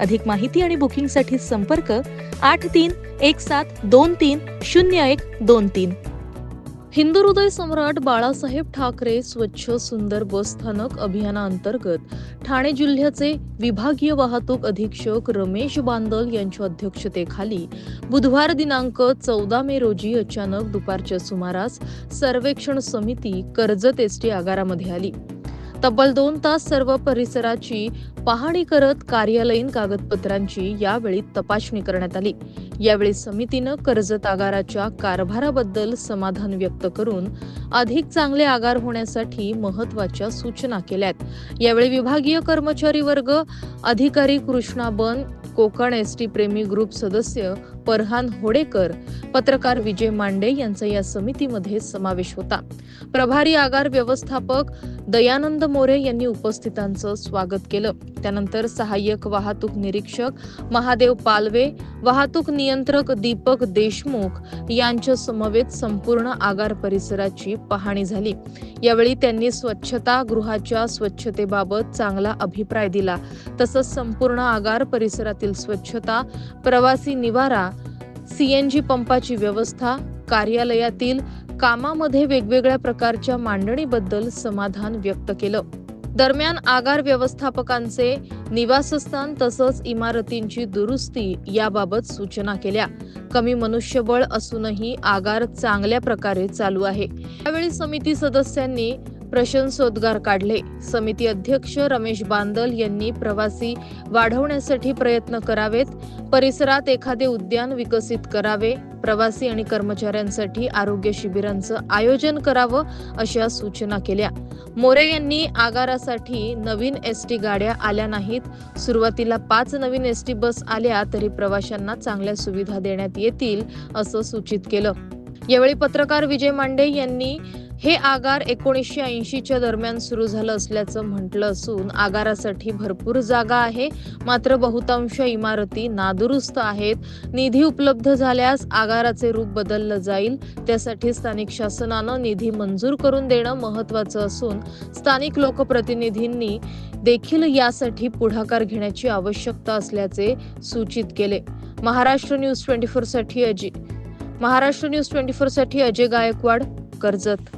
अधिक माहिती आणि बुकिंगसाठी संपर्क आठ तीन एक सात दोन तीन शून्य एक दोन तीन. हिंदू हृदय सम्राट बाळासाहेब ठाकरे स्वच्छ सुंदर बस स्थानक अभियानाअंतर्गत ठाणे जिल्ह्याचे विभागीय वाहतूक अधीक्षक रमेश बांदल यांच्या अध्यक्षतेखाली बुधवार दिनांक चौदा मे रोजी अचानक दुपारच्या सुमारास सर्वेक्षण समिती कर्जत एसटी आगारामध्ये आली. तब्बल दोन तास सर्व परिसराची पाहणी करत कार्यालयीन कागदपत्रांची यावेळी तपासणी करण्यात आली. यावेळी समितीनं कर्जत आगाराच्या कारभाराबद्दल समाधान व्यक्त करून अधिक चांगले आगार होण्यासाठी महत्त्वाच्या सूचना केल्यात. यावेळी विभागीय कर्मचारी वर्ग अधिकारी कृष्णा बन कोकण एस टी प्रेमी ग्रुप सदस्य परहान होडेकर पत्रकार विजय मांडे यांचा या समितीमध्ये समावेश होता. प्रभारी आगार व्यवस्थापक दयानंद मोरे यांनी उपस्थितांचं स्वागत केलं. त्यानंतर सहाय्यक वाहतूक निरीक्षक महादेव पालवे वाहतूक नियंत्रक दीपक देशमुख यांच्या समवेत संपूर्ण आगार परिसराची पाहणी झाली. यावेळी त्यांनी स्वच्छता गृहाच्या स्वच्छतेबाबत चांगला अभिप्राय दिला. तसंच संपूर्ण आगार परिसरातील स्वच्छता प्रवासी निवारा सीएनजी पंपाची व्यवस्था कार्यालयातील कामामध्ये वेगवेगळ्या प्रकारच्या मांडणीबद्दल समाधान व्यक्त केलं. दरम्यान आगार व्यवस्थापकांचे निवासस्थान तसंच इमारतींची दुरुस्ती याबाबत सूचना केल्या. कमी मनुष्यबळ असूनही आगार चांगल्या प्रकारे चालू आहे. यावेळी समिती सदस्यांनी प्रशंसोद्गार काढले. समिती अध्यक्ष रमेश बांदल यांनी प्रवासी वाढवण्यासाठी प्रयत्न करावेत. परिसरात एखादे उद्यान विकसित करावे. प्रवासी आणि कर्मचाऱ्यांसाठी आरोग्य शिबिरांचं आयोजन करावं अशा सूचना केल्या. मोरे यांनी आगारासाठी नवीन एस टी गाड्या आल्या नाहीत. सुरुवातीला पाच नवीन एस टी बस आल्या तरी प्रवाशांना चांगल्या सुविधा देण्यात येतील असं सूचित केलं. यावेळी पत्रकार विजय मांडे यांनी हे आगार एकोणीसशे ऐंशीच्या दरम्यान सुरू झालं असल्याचं म्हटलं असून आगारासाठी भरपूर जागा आहे. मात्र बहुतांश इमारती नादुरुस्त आहेत. निधी उपलब्ध झाल्यास आगाराचे रूप बदललं जाईल. त्यासाठी स्थानिक शासनानं निधी मंजूर करून देणं महत्वाचं असून स्थानिक लोकप्रतिनिधींनी देखील यासाठी पुढाकार घेण्याची आवश्यकता असल्याचे सूचित केले. महाराष्ट्र न्यूज ट्वेंटी फोरसाठी अजय. महाराष्ट्र न्यूज ट्वेंटी फोरसाठी अजय गायकवाड कर्जत.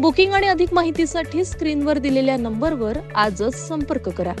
बुकिंग आणि अधिक माहितीसाठी स्क्रीनवर दिलेल्या नंबरवर आजच संपर्क करा.